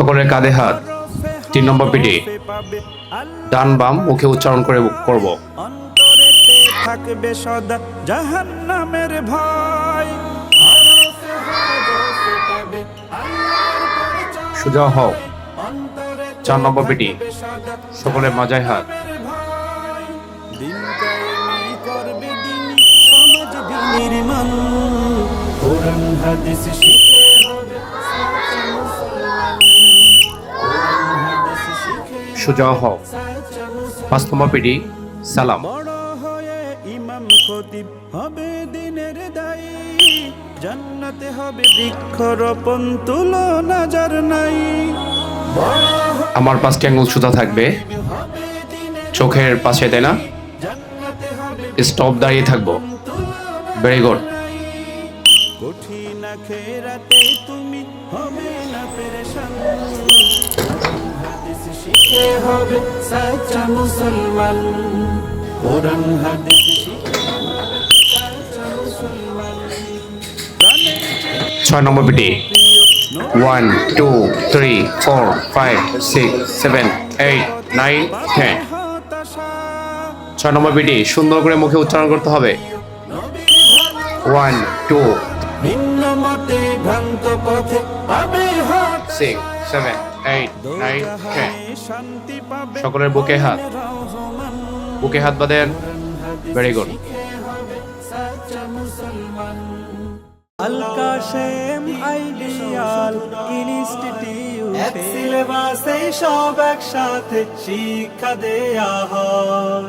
সকলের কাঁধে হাত তিন নম্বর পিটি ডান বাম মুখে উচ্চারণ করে করব। থাকবে সদা জাহান্নামের ভয়। সোজা হও। চার নম্বর পিটি সকলের মাজায় হাত। সমাজ কোরআন হাদিস সোজা হও। পাঁচ নম্বর পিটি সালাম। ইমাম খতিব হবে দিনের দায়ী জান্নাতে হবে বৃক্ষরোপণ তুলনা যার নাই আমার পাঁচটি আঙ্গুল সুতা থাকবে। চোখের পাশে, তাই না? স্টপ দাঁড়িয়ে থাকব। ভেরি গুড কঠিন খেরাতে তুমি হবে না পেরেশান। শিখে হবে সাচা মুসলমান। কোরআন হাদিস ছয় নম্বর নবী one two three four five six seven eight nine ten ছয় নম্বর পিটি সুন্দর করে মুখে উচ্চারণ করতে হবে। ওয়ান টু ভিন্ন মতে ভ্রান্ত পথে পাবে সিক্স সেভেন সকলের বুকে হাত। বুকে হাত বাঁধেন। Very good Al Kashem ideal institute এক সিলেবাসে সব একসাথে শিক্ষা দেয়া হয়।